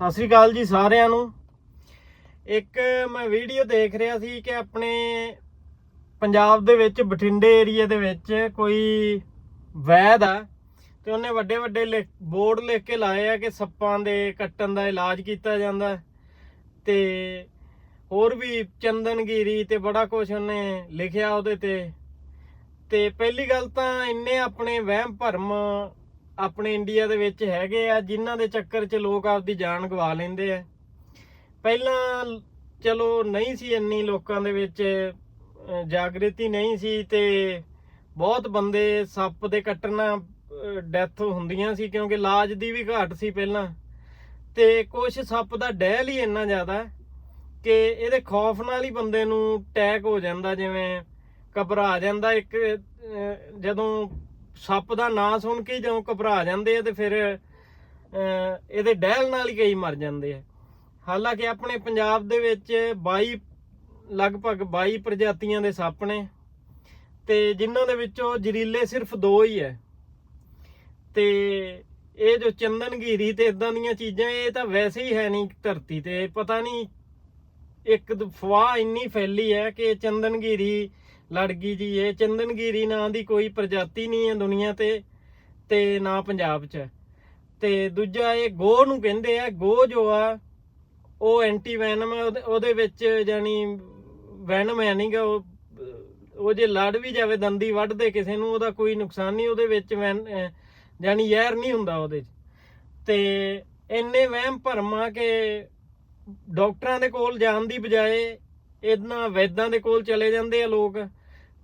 ਸਤਿ ਸ੍ਰੀ ਅਕਾਲ ਜੀ ਸਾਰਿਆਂ ਨੂੰ ਇੱਕ ਮੈਂ ਵੀਡੀਓ ਦੇਖ ਰਿਹਾ ਸੀ ਕਿ ਆਪਣੇ ਪੰਜਾਬ ਦੇ ਵਿੱਚ, ਬਠਿੰਡੇ ਏਰੀਆ ਦੇ ਵਿੱਚ ਕੋਈ ਵੈਦ ਆ ਤੇ ਉਹਨੇ ਵੱਡੇ ਵੱਡੇ ਬੋਰਡ ਲਿਖ ਕੇ ਲਾਏ ਆ ਕਿ ਸੱਪਾਂ ਦੇ ਕੱਟਣ ਦਾ ਇਲਾਜ ਕੀਤਾ ਜਾਂਦਾ ਹੈ। ਤੇ ਹੋਰ ਵੀ ਚੰਦਨਗੀਰੀ ਤੇ ਬੜਾ ਕੁਝ ਉਹਨੇ ਲਿਖਿਆ ਉਹਦੇ ਤੇ ਤੇ ਪਹਿਲੀ ਗੱਲ ਤਾਂ ਇੰਨੇ ਆਪਣੇ ਵਹਿਮ ਭਰਮ ਆਪਣੇ ਇੰਡੀਆ ਦੇ ਵਿੱਚ ਹੈਗੇ ਆ, ਜਿਨ੍ਹਾਂ ਦੇ ਚੱਕਰ 'ਚ ਲੋਕ ਆਪਦੀ ਜਾਨ ਗਵਾ ਲੈਂਦੇ ਆ। ਪਹਿਲਾਂ ਚਲੋ ਨਹੀਂ ਸੀ ਇੰਨੀ ਲੋਕਾਂ ਦੇ ਵਿੱਚ ਜਾਗਰਤੀ ਨਹੀਂ ਸੀ ਤੇ ਬਹੁਤ ਬੰਦੇ ਸੱਪ ਦੇ ਕੱਟਣਾ ਡੈਥ ਹੁੰਦੀਆਂ ਸੀ ਕਿਉਂਕਿ ਇਲਾਜ ਦੀ ਵੀ ਘਾਟ ਸੀ ਪਹਿਲਾਂ। ਤੇ ਕੁਝ ਸੱਪ ਦਾ ਡਹਿਲ ਹੀ ਇੰਨਾ ਜ਼ਿਆਦਾ ਕਿ ਇਹਦੇ ਖੌਫ ਨਾਲ ਹੀ ਬੰਦੇ ਨੂੰ ਅਟੈਕ ਹੋ ਜਾਂਦਾ, ਜਿਵੇਂ ਘਬਰਾ ਜਾਂਦਾ ਇੱਕ ਜਦੋਂ ਸੱਪ ਦਾ ਨਾਂ ਸੁਣ ਕੇ ਜਦੋਂ ਘਬਰਾ ਜਾਂਦੇ ਆ ਤੇ ਫਿਰ ਇਹਦੇ ਡਹਿਲ ਨਾਲ ਹੀ ਕਈ ਮਰ ਜਾਂਦੇ ਆ। ਹਾਲਾਂਕਿ ਆਪਣੇ ਪੰਜਾਬ ਦੇ ਵਿੱਚ 22 ਲਗਭਗ 22 ਪ੍ਰਜਾਤੀਆਂ ਦੇ ਸੱਪ ਨੇ ਤੇ ਜਿਨ੍ਹਾਂ ਦੇ ਵਿੱਚੋਂ ਜ਼ਰੀਲੇ ਸਿਰਫ ਦੋ ਹੀ ਹੈ ਤੇ ਇਹ ਜੋ ਚੰਦਨਗੀਰੀ ਤੇ ਇਦਾਂ ਦੀਆਂ ਚੀਜ਼ਾਂ, ਇਹ ਤਾਂ ਵੈਸੇ ਹੀ ਹੈ ਨਹੀਂ ਧਰਤੀ ਤੇ। ਪਤਾ ਨਹੀਂ ਇੱਕ ਦ- ਇੰਨੀ ਫੈਲੀ ਹੈ ਕਿ ਚੰਦਨਗੀਰੀ ਲੜ ਗਈ ਜੀ, ਇਹ ਚੰਦਨਗੀਰੀ ਨਾਂ ਦੀ ਕੋਈ ਪ੍ਰਜਾਤੀ ਨਹੀਂ ਹੈ ਦੁਨੀਆ ਤੇ ਤੇ ਨਾ ਪੰਜਾਬ 'ਚ ਹੈ। ਤੇ ਦੂਜਾ ਇਹ ਗੋ ਨੂੰ ਕਹਿੰਦੇ ਆ, ਗੋ ਜੋ ਆ, ਉਹ ਐਂਟੀ ਵੈਨਮ ਉਹਦੇ- ਵਿੱਚ ਜਾਨੀ ਵੈਨਮ ਹੈ ਨਹੀਂਗਾ ਉਹ ਉਹ ਜੇ ਲੜ ਵੀ ਜਾਵੇ, ਦੰਦੀ ਵੱਢਦੇ ਕਿਸੇ ਨੂੰ, ਉਹਦਾ ਕੋਈ ਨੁਕਸਾਨ ਨਹੀਂ, ਉਹਦੇ ਵਿੱਚ ਵੈਨ ਅਹ ਜਾਨੀ ਜ਼ਹਿਰ ਨਹੀਂ ਹੁੰਦਾ ਉਹਦੇ 'ਚ ਤੇ ਇੰਨੇ ਵਹਿਮ ਭਰਮ ਆ ਕਿ ਡਾਕਟਰਾਂ ਦੇ ਕੋਲ ਜਾਣ ਦੀ ਬਜਾਏ, ਇਹਨਾਂ ਵੈਦਾਂ ਦੇ ਕੋਲ ਚਲੇ ਜਾਂਦੇ ਆ ਲੋਕ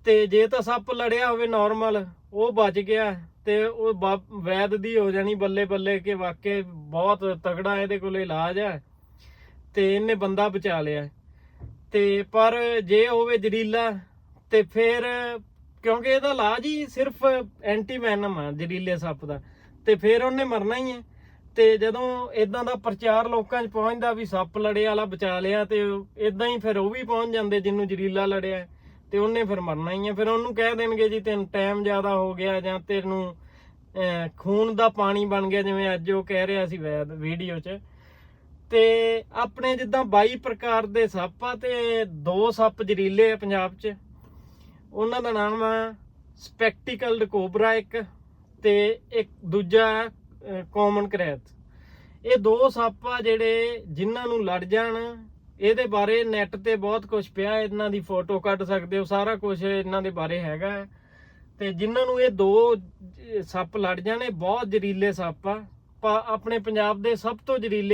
ਤੇ ਜੇ ਤਾਂ ਸੱਪ ਲੜਿਆ ਹੋਵੇ ਨਾਰਮਲ ਉਹ ਬਚ ਗਿਆ ਤੇ ਉਹ ਵੈਦ ਦੀ ਹੋ ਜਾਣੀ ਬੱਲੇ ਬੱਲੇ ਕਿ ਵਾਕਈ ਬਹੁਤ ਤਗੜਾ ਇਹਦੇ ਕੋਲ ਇਲਾਜ ਹੈ ਤੇ ਇਹਨੇ ਬੰਦਾ ਬਚਾ ਲਿਆ। ਤੇ ਪਰ ਜੇ ਹੋਵੇ ਜ਼ਰੀਲਾ, ਤੇ ਫਿਰ ਕਿਉਂਕਿ ਇਹਦਾ ਇਲਾਜ ਹੀ ਸਿਰਫ ਐਂਟੀ ਵੈਨਮ ਆ, ਜ਼ਰੀਲੇ ਸੱਪ ਦਾ। ਤੇ ਫਿਰ ਉਹਨੇ ਮਰਨਾ ਹੀ ਹੈ। ਤੇ ਜਦੋਂ ਇਦਾਂ ਦਾ ਪ੍ਰਚਾਰ ਲੋਕਾਂ 'ਚ ਪਹੁੰਚਦਾ ਵੀ ਸੱਪ ਲੜੇ ਵਾਲਾ ਬਚਾ ਲਿਆ ਤੇ ਇਦਾਂ ਹੀ ਫਿਰ ਉਹ ਵੀ ਪਹੁੰਚ ਜਾਂਦੇ ਜਿਹਨੂੰ ਜ਼ਰੀਲਾ ਲੜਿਆ। ਤੇ ਉਹਨੇ ਫਿਰ ਮਰਨਾ ਹੀ ਹੈ ਫਿਰ ਉਹਨੂੰ ਕਹਿ ਦੇਣਗੇ ਜੀ, ਤੈਨੂੰ ਟਾਈਮ ਜ਼ਿਆਦਾ ਹੋ ਗਿਆ ਜਾਂ ਤੈਨੂੰ ਖੂਨ ਦਾ ਪਾਣੀ ਬਣ ਗਿਆ। ਜਿਵੇਂ ਅੱਜ ਉਹ ਕਹਿ ਰਿਹਾ ਸੀ ਵੈਦ ਵੀਡੀਓ 'ਚ। ਤੇ ਆਪਣੇ ਜਿੱਦਾਂ 22 ਪ੍ਰਕਾਰ ਦੇ ਸੱਪ ਆ ਤੇ ਦੋ ਸੱਪ ਜ਼ਰੀਲੇ ਆ ਪੰਜਾਬ 'ਚ। ਉਹਨਾਂ ਦਾ ਨਾਮ ਆ ਸਪੈਕਟੀਕਲਡ ਕੋਬਰਾ ਇੱਕ ਤੇ ਇੱਕ ਦੂਜਾ ਕਾਮਨ ਕਰੈਤ ਇਹ ਦੋ ਸੱਪ ਆ ਜਿਹੜੇ ਜਿਨ੍ਹਾਂ ਨੂੰ ਲੜ ਜਾਣ ਇਹਦੇ ਬਾਰੇ ਨੈਟ ਤੇ ਬਹੁਤ ਕੁਝ ਪਿਆ, ਇਹਨਾਂ ਦੀ ਫੋਟੋ ਕੱਢ ਸਕਦੇ ਹੋ, ਸਾਰਾ ਕੁਝ ਇਹਨਾਂ ਦੇ ਬਾਰੇ ਹੈਗਾ ਤੇ ਜਿਨ੍ਹਾਂ ਨੂੰ ਇਹ ਦੋ ਸੱਪ ਲੜ ਜਾਣੇ, ਬਹੁਤ ਜ਼ਹਿਰੀਲੇ ਸੱਪ ਆ। ਪਾ- ਆਪਣੇ ਪੰਜਾਬ ਦੇ ਸਭ ਤੋਂ ਜ਼ਹਿਰੀਲੇ